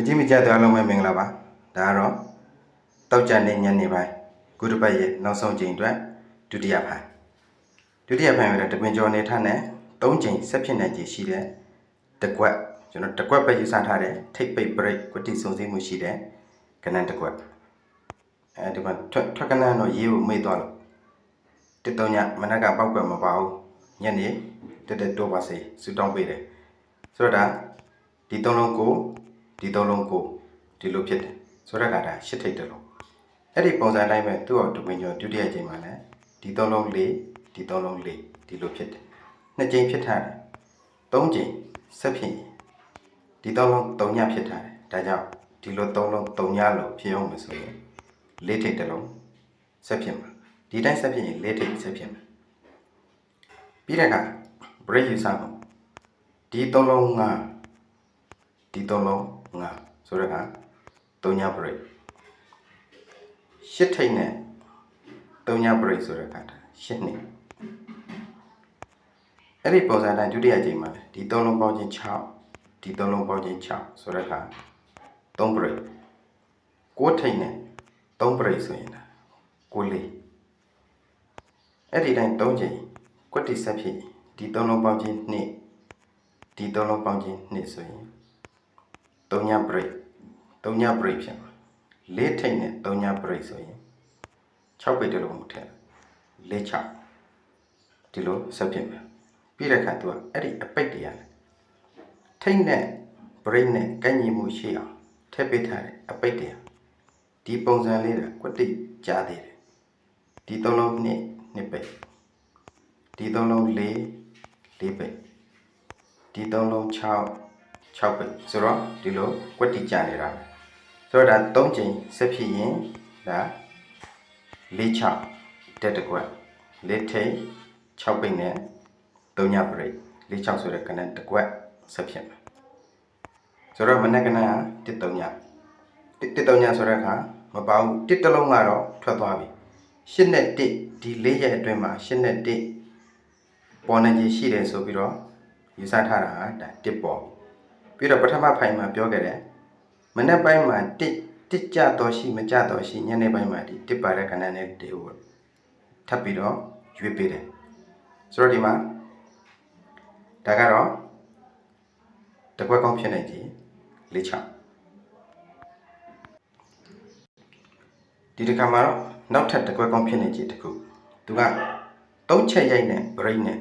ဝကြီးမကြတဲ့အားလုံးပဲမင်္ဂလာပါဒါကတော့တောက်ကြတဲ့ညနေပိုင်းကုတပတ်ရဲ့နောက်ဆုံးချိန်အတွက်ဒုတိယပိုင်းဒုတိယပိုင်းရတဲ့တပင်ကျော်နေထနဲ့၃ချိန်ဆက်ဖြစ်နိုင်ခြေရှိတဲ့တကွက်ကျွန်တော်တကွက်ပဲယူဆထားတဲ့ထိပ်ပိတ်ပရိတ်ကွတိစုံစည်းမှုရှိတဲ့ကဏ္ဍတကွက်အဲဒီမှာထွက်ထွက်ကဏ္ဍတော့ရေးဖို့မေ့သွားလို့တစ်တုံးညမနက်ကပောက်ကွက်မပါဘူးညနေတက်တက်တော့ပါစေစူတောင်းပေးတယ်ဆိုတော့ဒါဒီသုံးလုံးကို ဒီသုံးလုံးကိုဒီလိုဖြစ်တယ်ဆိုတော့ကဒါရှစ်ထိပ်တလုံးအဲ့ဒီပုံစံတိုင်းပဲသူ့အောင်ဒုပင်ကျော်ဒုတိယချိန်မှာလည်းဒီသုံးလုံးလေးဒီသုံးလုံးလေးဒီလိုဖြစ်တယ်နှစ်ချိန်ဖြစ်ထားတယ်သုံးချိန်ဆက်ဖြစ်ရင်ဒီသုံးလုံးသုံးညဖြစ်ထားတယ်ဒါကြောင့်ဒီလိုသုံးလုံးသုံးညလို့ဖြစ်အောင်မဆိုရင်လေးထိပ်တလုံးဆက်ဖြစ်မှာဒီတိုင်းဆက်ဖြစ်ရင်လေးထိပ်ဆက်ဖြစ်မှာပြီးတဲ့အခါ break ယူစားဖို့ဒီသုံးလုံးကဒီသုံးလုံး ငါဆိုတော့ကသုံးည break ရှစ်ထိတ်နဲ့သုံးည break ဆိုတော့ကဒါရှစ်နှစ်အဲ့ဒီပုံစံတိုင်းဒုတိယကြိမ်မှာလေဒီသုံးလုံးပေါင်းချင်း6ဒီသုံးလုံးပေါင်းချင်း6ဆိုတော့က3 break 6ထိတ်နဲ့3 break ဆိုရင်ဒါ6လေးအဲ့ဒီတိုင်း3ချိန်ကွက်တိဆက်ဖြစ်ဒီသုံးလုံးပေါင်းချင်း2ဒီသုံးလုံးပေါင်းချင်း2ဆိုရင် 3ည break 3ည break ဖြစ်မှာလေးထိတ်နဲ့3ည break ဆိုရင်6ပိတ်တလုံးထည့်လေး6ဒီလိုဆက်ဖြစ်မှာပြီးတဲ့အခါသူကအဲ့ဒီအပိတ်တရားထိတ်နဲ့ break နဲ့ကန့်ညီမှုရှိအောင်ထည့်ပေးထားတဲ့အပိတ်တရားဒီပုံစံလေးကကွတိကြားသေးတယ်ဒီသုံးလုံးနှစ်နှစ်ပိတ်ဒီသုံးလုံးလေးလေးပိတ်ဒီသုံးလုံး6 6ပဲဆိုတော့ဒီလိုကွက်တိကြနေတာပဲဆိုတော့ဒါ3ချိန်ဆက်ဖြစ်ရင်ဒါ4 6တက်တကွက်4ထိန်6ပိတ်နဲ့3ညပရိတ်4 6ဆိုတဲ့ကဏ္ဍတကွက်ဆက်ဖြစ်မယ်ဆိုတော့မနေ့ကနေ့က1 3ည1 3ညဆိုတဲ့အခါမပါဘူး1တစ်လုံးကတော့ထွက်သွားပြီ8နဲ့1ဒီ၄ရက်အတွင်းမှာ8နဲ့1ပေါ်နေကြီးရှိတယ်ဆိုပြီးတော့ယူဆထားတာဒါ1ပေါ် ပြီပြီးတော့ပထမဖိုင်မှာပြောခဲ့တယ်မနေ့ပိုင်းမှာတစ်တစ်ကြတော့ရှိမကြတော့ရှိညနေပိုင်းမှာဒီတစ်ပါတဲ့ခဏနဲ့တေကိုထပ်ပြီးတော့ရွေးပေးတယ်ဆိုတော့ဒီမှာဒါကတော့တကွက်ကောင်းဖြစ်နေကြည်လေးချဒီတစ်ခါမှာတော့နောက်ထပ်တကွက်ကောင်းဖြစ်နေကြည်တခုသူကသုံးချက်ရိုက်နဲ့ brain နဲ့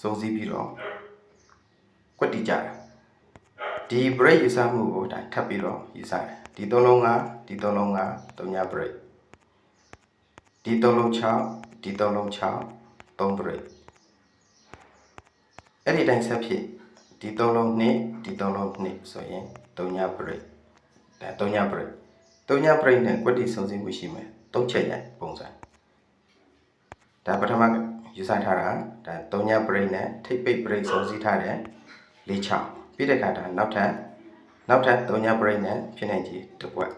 စုံစည်းပြီးတော့ကွက်တီကြတာ ဒီ break ယူဆမှုကိုဒါထပ်ပြီးတော့ယူဆတယ်ဒီသုံးလုံးကဒီသုံးလုံးကသုံးည break ဒီသုံးလုံး6ဒီသုံးလုံး6 3 break အဲ့ဒီတိုင်းဆက်ဖြစ်ဒီသုံးလုံး2ဒီသုံးလုံး2ဆိုရင်သုံးည break ဒါသုံးည break သုံးည break နဲ့ကွက်တီစုံစည်းမှုရှိမယ်သုံးချက်ရိုက်ပုံစံဒါပထမယူဆထားတာဒါသုံးည break နဲ့ထိပ်ပိတ် break စုံစည်းထားတယ်၄ချောင်း ပြီးတဲ့အခါဒါနောက်ထပ်နောက်ထပ်3ည break နဲ့ဖြစ်နေကြတစ်ပွက်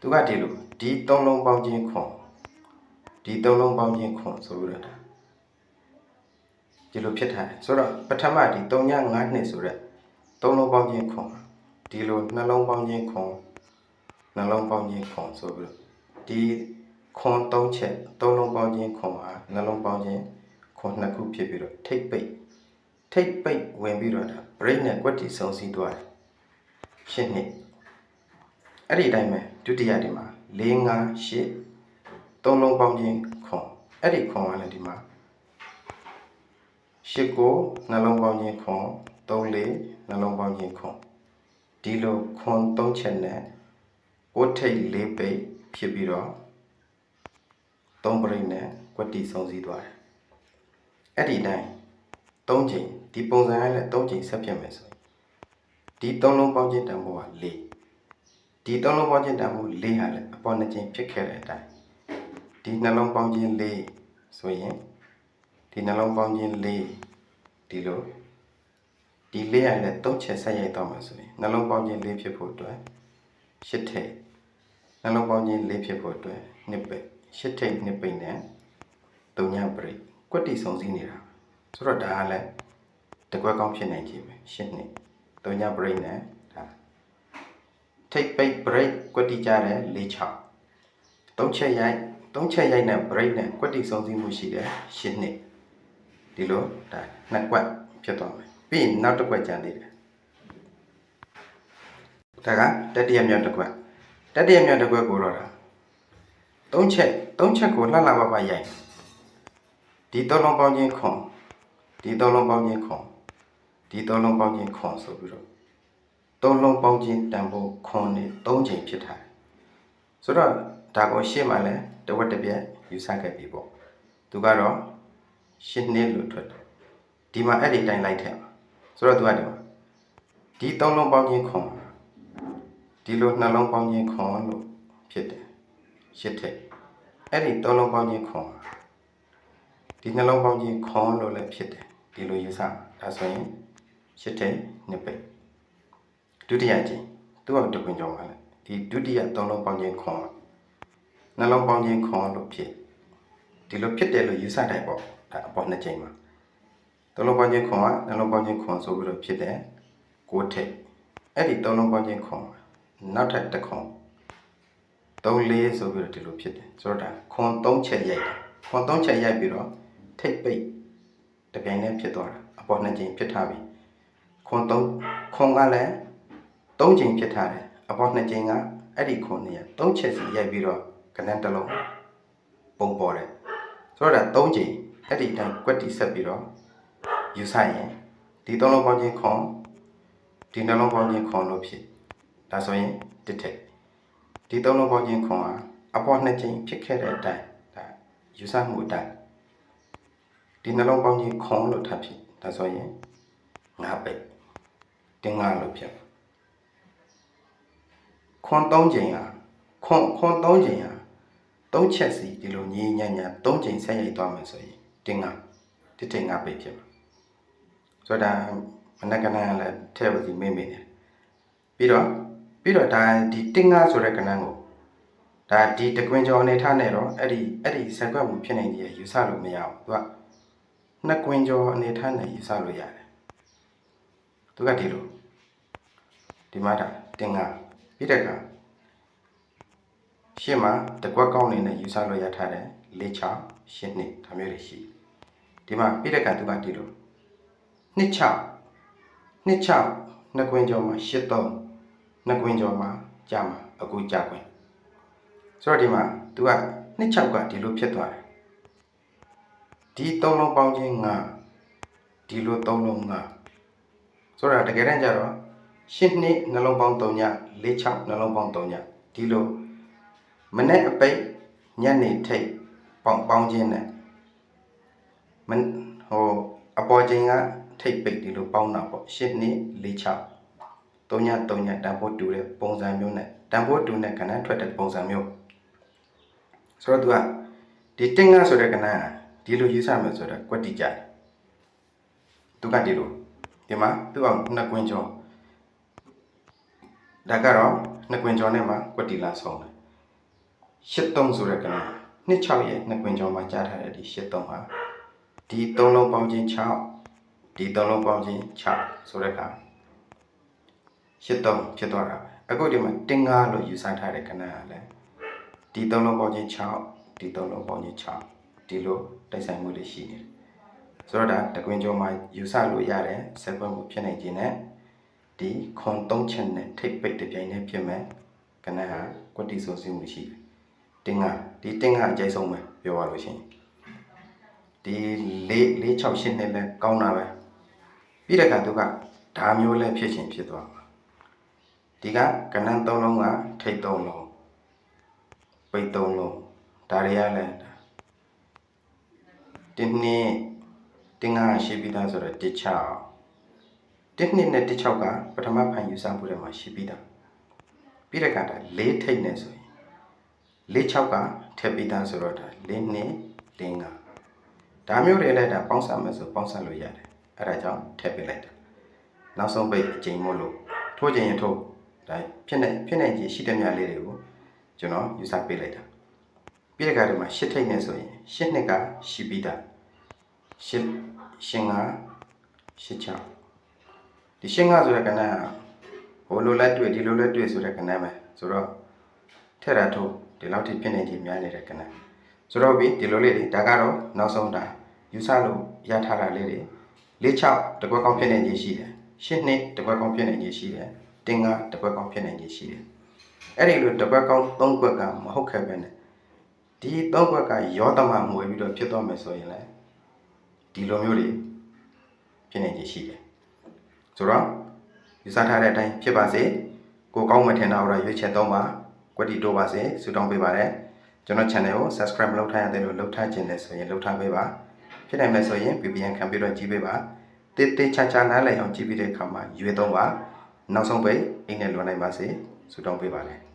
သူကဒီလိုဒီ3လုံးပေါင်းခြင်းခွန်ဒီ3လုံးပေါင်းခြင်းခွန်ဆိုပြီးတော့ဒါဒီလိုဖြစ်ထားတယ်ဆိုတော့ပထမဒီ3ည9နှစ်ဆိုတော့3လုံးပေါင်းခြင်းခွန်ဒီလိုနှလုံးပေါင်းခြင်းခွန်နှလုံးပေါင်းခြင်းခွန်ဆိုပြီးတော့ဒီခွန်3ချက်3လုံးပေါင်းခြင်းခွန်ဟာနှလုံးပေါင်းခြင်းခွန်နှစ်ခုဖြစ်ပြီးတော့ထိတ်ပိတ်ထိတ်ပိတ်ဝင်ပြီးတော့ ဒါ break နဲ့ကွက်တီစုံစည်းသွားတယ်ရှင်းနှစ်အဲ့ဒီအတိုင်းပဲဒုတိယဒီမှာ4 5 8သုံးလုံးပေါင်းခြင်းခွန်အဲ့ဒီခွန်ကလည်းဒီမှာ8ကိုနှလုံးပေါင်းခြင်းခွန်3 4နှလုံးပေါင်းခြင်းခွန်ဒီလိုခွန်3ချက်နဲ့ကိုထိတ်4ပိတ်ဖြစ်ပြီးတော့3 break နဲ့ကွက်တီစုံစည်းသွားတယ်အဲ့ဒီအတိုင်း 3ချိန်ဒီပုံစံအရလည်း3ချိန်ဆက်ဖြစ်မယ်ဆိုရင်ဒီ3လုံးပေါင်းခြင်းတန်ဖိုးက4ဒီ3လုံးပေါင်းခြင်းတန်ဖိုး4ဟာလည်းအပေါ်နှစ်ချိန်ဖြစ်ခဲ့တဲ့အတိုင်းဒီနှလုံးပေါင်းခြင်း4ဆိုရင်ဒီနှလုံးပေါင်းခြင်း4ဒီလိုဒီ4ရလည်း3ချက်ဆက်ရိုက်တော့မှာဆိုရင်နှလုံးပေါင်းခြင်း4ဖြစ်ဖို့အတွက်8ထိပ်နှလုံးပေါင်းခြင်း4ဖြစ်ဖို့အတွက်2ပိတ်8ထိပ်2ပိတ်နဲ့3ည break ကွက်တီစုံစည်းနေတာ ဆိုတော့ဒါကလည်းတကွက်ကောင်းဖြစ်နိုင်ကြည့်ပဲရှင်းနေသုံးည break နဲ့ဒါထိတ်ပိတ် break ကွက်တိကြတဲ့၄ချောင်းသုံးချက်ရိုက်သုံးချက်ရိုက်နဲ့ break နဲ့ကွက်တိဆုံးစည်းမှုရှိတဲ့၈နှစ်ဒီလိုဒါနှစ်ကွက်ဖြစ်သွားမယ်ပြီးရင်နောက်တစ်ကွက်ကျန်သေးတယ်ဒါကတတိယမြောက်တစ်ကွက်တတိယမြောက်တစ်ကွက်ကိုတော့ဒါသုံးချက်သုံးချက်ကိုလှလှပပရိုက်ဒီသုံးလုံးပေါင်းချင်းခွန် ဒီသုံးလုံးပေါင်းချင်းခွန်ဒီသုံးလုံးပေါင်းချင်းခွန်ဆိုပြီးတော့သုံးလုံးပေါင်းခြင်းတန်ဖို့ခွန်နဲ့သုံးချိန်ဖြစ်ထားတယ်ဆိုတော့ဒါကိုရှေ့မှာလဲတဝက်တစ်ပြက်ယူဆခဲ့ပြီပေါ့သူကတော့ရှင်းနှစ်လို့ထွက်တယ်ဒီမှာအဲ့ဒီတိုင်းလိုက်ထည့်ပါဆိုတော့သူကဒီမှာဒီသုံးလုံးပေါင်းခြင်းခွန်ဒီလိုနှလုံးပေါင်းခြင်းခွန်လို့ဖြစ်တယ်ရှစ်ထည့်အဲ့ဒီသုံးလုံးပေါင်းခြင်းခွန်ဒီနှလုံးပေါင်းခြင်းခွန်လို့လည်းဖြစ်တယ် ဒီလိုယူဆဒါဆိုရင်ရှစ်ထည့်နှစ်ပိတ်ဒုတိယကြိမ်သူ့အောင်တခွင်ကြောင်းပါလေဒီဒုတိယသုံးလုံးပေါင်းခြင်းခွန်နှလုံးပေါင်းခြင်းခွန်လို့ဖြစ်ဒီလိုဖြစ်တယ်လို့ယူဆတယ်ပေါ့ဒါအပေါ်နှစ်ကြိမ်မှာသုံးလုံးပေါင်းခြင်းခွန်ကနှလုံးပေါင်းခြင်းခွန်ဆိုပြီးတော့ဖြစ်တယ်ကိုးထက်အဲ့ဒီသုံးလုံးပေါင်းခြင်းခွန်နောက်ထပ်တစ်ခွန်သုံးလေးဆိုပြီးတော့ဒီလိုဖြစ်တယ်ဆိုတော့ဒါခွန်သုံးချက်ရိုက်တာခွန်သုံးချက်ရိုက်ပြီးတော့ထိတ်ပိတ် တပြိုင်တည်းဖြစ်သွားတာအပေါ်နှစ်ကြိမ်ဖြစ်ထားပြီခွန်သုံးခွန်ကလည်းသုံးချိန်ဖြစ်ထားတယ်အပေါ်နှစ်ချိန်ကအဲ့ဒီခုနှစ်ရသုံးချက်စီရိုက်ပြီးတော့ကနန်းတစ်လုံးပုံပေါ်တယ်ဆိုတော့ဒါသုံးချိန်အဲ့ဒီတိုင်းကွက်တီဆက်ပြီးတော့ယူဆိုင်ရင်ဒီသုံးလုံးပေါင်းချင်းခွန်ဒီနှလုံးပေါင်းချင်းခွန်လို့ဖြစ်ဒါဆိုရင်တစ်ထက်ဒီသုံးလုံးပေါင်းချင်းခွန်ကအပေါ်နှစ်ချိန်ဖြစ်ခဲ့တဲ့အတိုင်းဒါယူဆမှုအတိုင်း ဒီနှလုံးပေါင်းချင်းခွန်လို့ထပ်ဖြစ်ဒါဆိုရင်ငါပိတ်တင်ငါလို့ဖြစ်ခွန်၃ချိန်ဟာခွန်ခွန်၃ချိန်ဟာ၃ချက်စီဒီလိုညီညံ့ညံ့၃ချိန်ဆက်ရိုက်သွားမယ်ဆိုရင်တင်ငါတစ်ချိန်ငါပိတ်ဖြစ်မှာဆိုတော့ဒါမနက်ကနန်းကလည်းထဲပါစီမေ့မေ့တယ်ပြီးတော့ပြီးတော့ဒါဒီတင်ငါဆိုတဲ့ကဏ္ဍကိုဒါဒီတကွင်ကျော်အနေထားနဲ့တော့အဲ့ဒီအဲ့ဒီစက်ကွက်မှုဖြစ်နေကြီးယူဆလို့မရဘူးသူက နှစ်ကွင်ကျော်အနေထားနဲ့ယူဆလို့ရတယ်သူကဒီလိုဒီမှာဒါတင်ငါပြီးတဲ့အခါရှင်းမှာတကွက်ကောင်းနေနဲ့ယူဆလို့ရထားတယ်၄ချရှင်းနှစ်ဒါမျိုးတွေရှိဒီမှာပြီးတဲ့အခါသူကဒီလိုနှစ်ချနှစ်ချနှစ်ကွင်းကျော်မှာရှစ်သုံးနှစ်ကွင်းကျော်မှာကြာမှာအခုကြာကွင်းဆိုတော့ဒီမှာသူကနှစ်ချကဒီလိုဖြစ်သွားတယ် ဒီသုံးလုံးပေါင်းခြင်းငါဒီလိုသုံးလုံးငါဆိုတော့တကယ်တမ်းကျတော့ရှစ်နှစ်နှလုံးပေါင်း3ည၄6နှလုံးပေါင်း3ညဒီလိုမနေ့အပိတ်ညနေထိတ်ပေါင်းပေါင်းခြင်းနဲ့မန်ဟိုအပေါ်ချိန်ကထိတ်ပိတ်ဒီလိုပေါင်းတာပေါ့ရှစ်နှစ်၄6 3ည3ညတန်ဖိုးတူတဲ့ပုံစံမျိုးနဲ့တန်ဖိုးတူတဲ့ကဏ္ဍထွက်တဲ့ပုံစံမျိုးဆိုတော့သူကဒီတင်ငါဆိုတဲ့ကဏ္ဍက ဒီလိုယူဆမယ်ဆိုတော့ကွက်တိကြတယ်သူကဒီလိုဒီမှာသူ့အောင်နှစ်ကွင်းကျော်ဒါကတော့နှစ်ကွင်ကျော်နဲ့မှကွက်တီလာဆုံးတယ်83ဆိုတဲ့ကဏ္ဍ26ရဲ့နှစ်ကွင်ကျော်မှာကြားထားတဲ့ဒီ83ဟာဒီ3လုံးပေါင်းခြင်း6ဒီ3လုံးပေါင်းခြင်း6ဆိုတဲ့အခါ83ဖြစ်သွားတာပဲအခုဒီမှာတင်္ဂါလို့ယူဆထားတဲ့ကဏ္ဍကလည်းဒီ3လုံးပေါင်းခြင်း6ဒီ3လုံးပေါင်းခြင်း6 ဒီလိုတိုက်ဆိုင်မှုတွေရှိနေတယ်ဆိုတော့ဒါတကွင်ကျော်မှာယူဆလို့ရတဲ့ဆက်ပွက်မှုဖြစ်နိုင်ခြင်းနဲ့ဒီခွန်၃ချက်နဲ့ထိပ်ပိတ်တစ်ပြိုင်တည်းဖြစ်မယ်ကနဟာကွက်တီဆိုစီမှုရှိတယ်တင်းကဒီတင်းကအကျိုက်ဆုံးပဲပြောရလို့ရှိရင်ဒီ၄၄6ရှင်းနဲ့လဲကောင်းတာပဲပြီးတဲ့အခါသူကဓာမျိုးလဲဖြစ်ချင်းဖြစ်သွားမှာဒီကကနန်း၃လုံးကထိပ်၃လုံးပိတ်၃လုံးဒါတွေကလဲ တင်းနှစ်တင်းကရှိပြီးသားဆိုတော့တစ်ချောက်တစ်နှစ်နဲ့တစ်ချောက်ကပထမဖန်ယူဆမှုတွေမှာရှိပြီးသားပြီးတဲ့အခါဒါ၄ထိတ်နဲ့ဆိုရင်၄ချောက်ကထည့်ပြီးသားဆိုတော့ဒါ၄နှစ်၄ငါဒါမျိုးတွေလည်းဒါပေါင်းစပ်မယ်ဆိုပေါင်းစပ်လို့ရတယ်အဲ့ဒါကြောင့်ထည့်ပေးလိုက်တာနောက်ဆုံးပိတ်အချိန်မို့လို့ထိုးချိန်ရင်ထိုးဒါဖြစ်နေဖြစ်နေကြီးရှိတဲ့မြလေးတွေကိုကျွန်တော်ယူဆပေးလိုက်တာ ပြီးတဲ့အခါဒီမှာ၈ထိတ်နဲ့ဆိုရင်၈နှစ်ကရှိပြီးသား၈ရှင်က၈ချောက်ဒီရှင်းငါဆိုတဲ့ကဏ္ဍကဟိုလိုလက်တွေ့ဒီလိုလက်တွေ့ဆိုတဲ့ကဏ္ဍပဲဆိုတော့ထက်ရထိုးဒီလောက်ထိဖြစ်နေခြင်းများနေတဲ့ကဏ္ဍဆိုတော့ပြီဒီလိုလေးတွေဒါကတော့နောက်ဆုံးတာယူဆလို့ရထားတာလေးတွေလေး6တကွက်ကောင်းဖြစ်နေခြင်းရှိတယ်ရှစ်နှစ်တကွက်ကောင်းဖြစ်နေခြင်းရှိတယ်တင်ကတကွက်ကောင်းဖြစ်နေခြင်းရှိတယ်အဲ့ဒီလိုတကွက်ကောင်း၃ကွက်ကမဟုတ်ခဲ့ပဲနဲ့ ဒီ၃ကွက်ကရောသမမွေပြီးတော့ဖြစ်သွားမယ်ဆိုရင်လည်းဒီလိုမျိုးတွေဖြစ်နေခြင်းရှိတယ်ဆိုတော့ယူဆထားတဲ့အတိုင်းဖြစ်ပါစေကိုကောင်းမထင်တာတော့ရွေးချယ်တော့ပါကွက်တီတိုးပါစေဆုတောင်းပေးပါတယ်ကျွန်တော် channel ကို subscribe မလုပ်ထားရသေးလို့လုပ်ထားခြင်းနဲ့ဆိုရင်လုပ်ထားပေးပါဖြစ်နိုင်မယ်ဆိုရင် VPN ခံပြီးတော့ကြည့်ပေးပါတေးတေးချာချာနားလည်အောင်ကြည့်ပြီးတဲ့အခါမှာရွေးတော့ပါနောက်ဆုံးပိတ်အိမ်နဲ့လွန်နိုင်ပါစေဆုတောင်းပေးပါတယ်